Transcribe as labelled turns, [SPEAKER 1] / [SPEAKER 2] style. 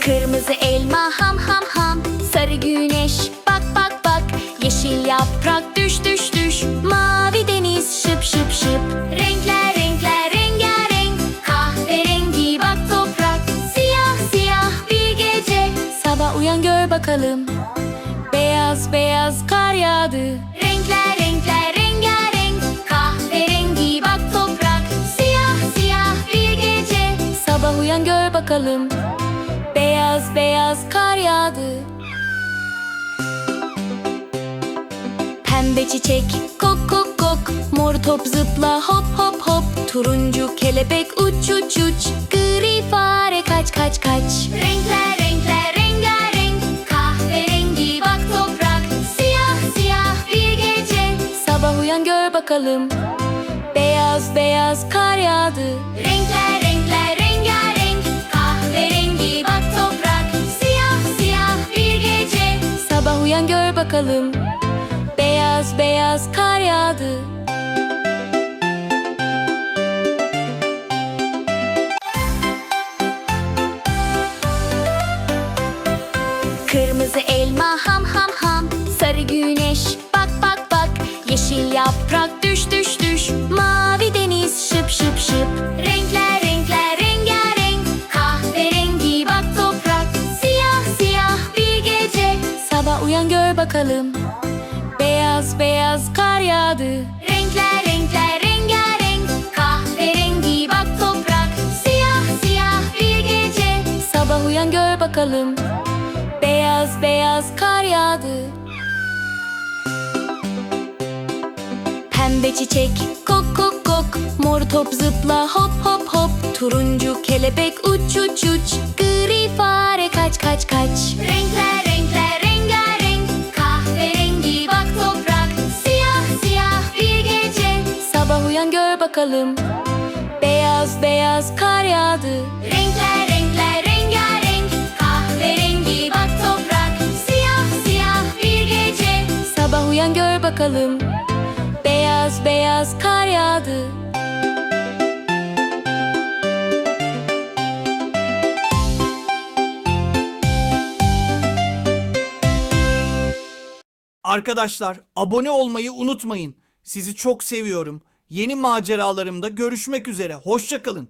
[SPEAKER 1] Kırmızı elma ham ham ham. Sarı güneş bak bak bak. Yeşil yaprak düş düş düş. Mavi deniz şıp şıp şıp. Renkler renkler rengarenk. Kahverengi bak toprak. Siyah siyah bir gece. Sabah uyan gör bakalım. Beyaz beyaz kar yağdı. Renkler renkler rengarenk. Kahverengi bak toprak. Siyah siyah bir gece. Sabah uyan gör bakalım. Beyaz beyaz kar yağdı. Pembe çiçek kok kok kok. Mor top zıpla hop hop hop. Turuncu kelebek uç uç uç. Gri fare kaç kaç kaç. Renkler renkler rengarenk. Kahverengi bak toprak. Siyah siyah bir gece. Sabah uyan gör bakalım. Beyaz beyaz kar yağdı. Renkler bakalım. Beyaz beyaz kar yağdı. Kırmızı elma ham ham ham. Sarı güneş bak bak bak. Yeşil yaprak düş düş düş. Mavi deniz şıp şıp şıp. Renkler renkler rengarenk. Kahverengi bak toprak. Siyah siyah bir gece. Sabah uyan gör bakalım. Beyaz beyaz kar yağdı. Renkler renkler rengarenk. Kahverengi bak toprak. Siyah siyah bir gece. Sabah uyan gör bakalım. Beyaz beyaz kar yağdı. Pembe çiçek kok kok kok. Mor top zıpla hop hop hop. Turuncu kelebek uç uç bakalım. Beyaz beyaz kar yağdı. Renkler renkler rengarenk. Kahverengi bak toprak. Siyah siyah bir gece. Sabah uyan gör bakalım. Beyaz beyaz kar yağdı.
[SPEAKER 2] Arkadaşlar abone olmayı unutmayın. Sizi çok seviyorum. Yeni maceralarımda görüşmek üzere. Hoşçakalın.